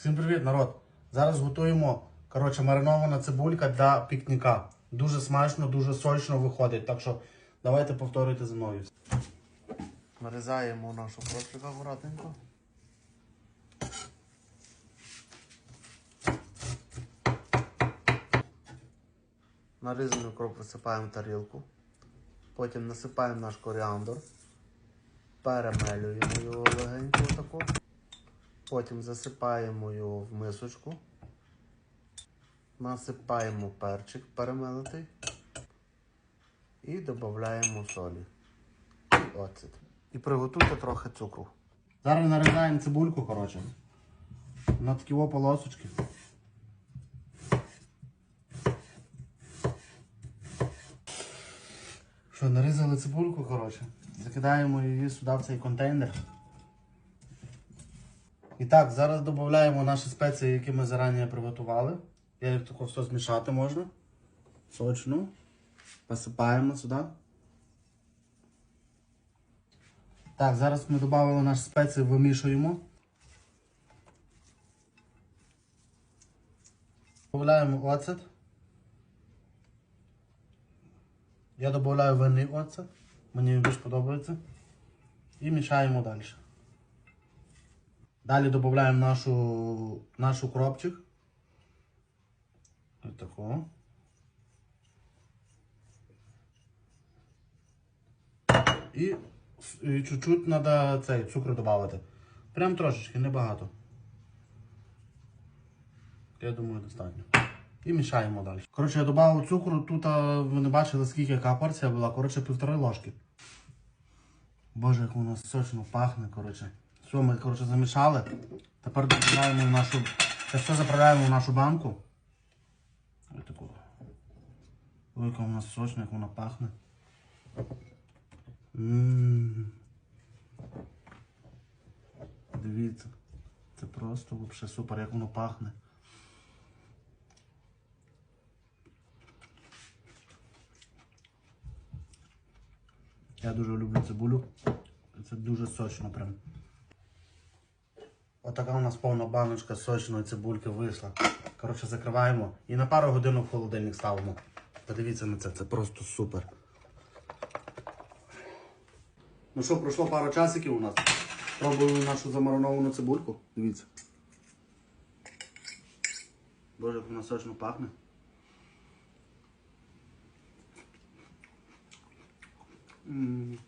Всім привіт, народ! Зараз готуємо коротше, маринована цибулька для пікніка. Дуже смачно, дуже сочно виходить. Так що давайте повторюйте за мною. Нарізаємо нашу крошку акуратненько. Нарізану кров висипаємо в тарілку. Потім насипаємо наш коріандр. Перемелюємо його легенько отако. Потім засипаємо його в мисочку. Насипаємо перчик перемелитий. І додаємо солі. І оцет. І приготуйте трохи цукру. Зараз нарізаємо цибульку, коротше. На такі полосочки. Що, нарізали цибульку, коротше. Закидаємо її сюди в цей контейнер. І так, зараз додаємо наші спеції, які ми зарані приготували. Я їх тако все змішати можна. Сочну. Посипаємо сюди. Так, зараз ми додали наші спеції, вимішуємо. Додаємо оцет. Я додаю винний оцет. Мені більш подобається. І мішаємо далі. Далі додаємо нашу, наш укропчик. Ось такого. І, і чуть-чуть треба цей цукру додати. Прям трошечки, небагато. Я думаю, достатньо. І мішаємо далі. Коротше, я додав цукру, тут ви не бачили, скільки яка порція була. Коротше, півтори ложки. Боже, як воно сочно пахне, коротше. Все, ми коротше, замішали. Тепер додаємо в нашу. Це все заправляємо в нашу банку. Ось таку. Ой, яка вона сочна, як вона пахне. Дивіться. Це просто взагалі супер, як воно пахне. Я дуже люблю цибулю. Це дуже сочно прям. Отака у нас повна баночка сочної цибульки вийшла. Коротше, закриваємо і на пару годин в холодильник ставимо. Подивіться на це, це просто супер. Ну що, пройшло пару часиків у нас. Пробуємо нашу замариновану цибульку. Дивіться. Боже, як вона сочно пахне. М.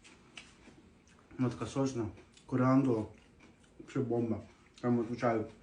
Вона така сочна. Коріандр. Ще бомба. Vamos, tchau.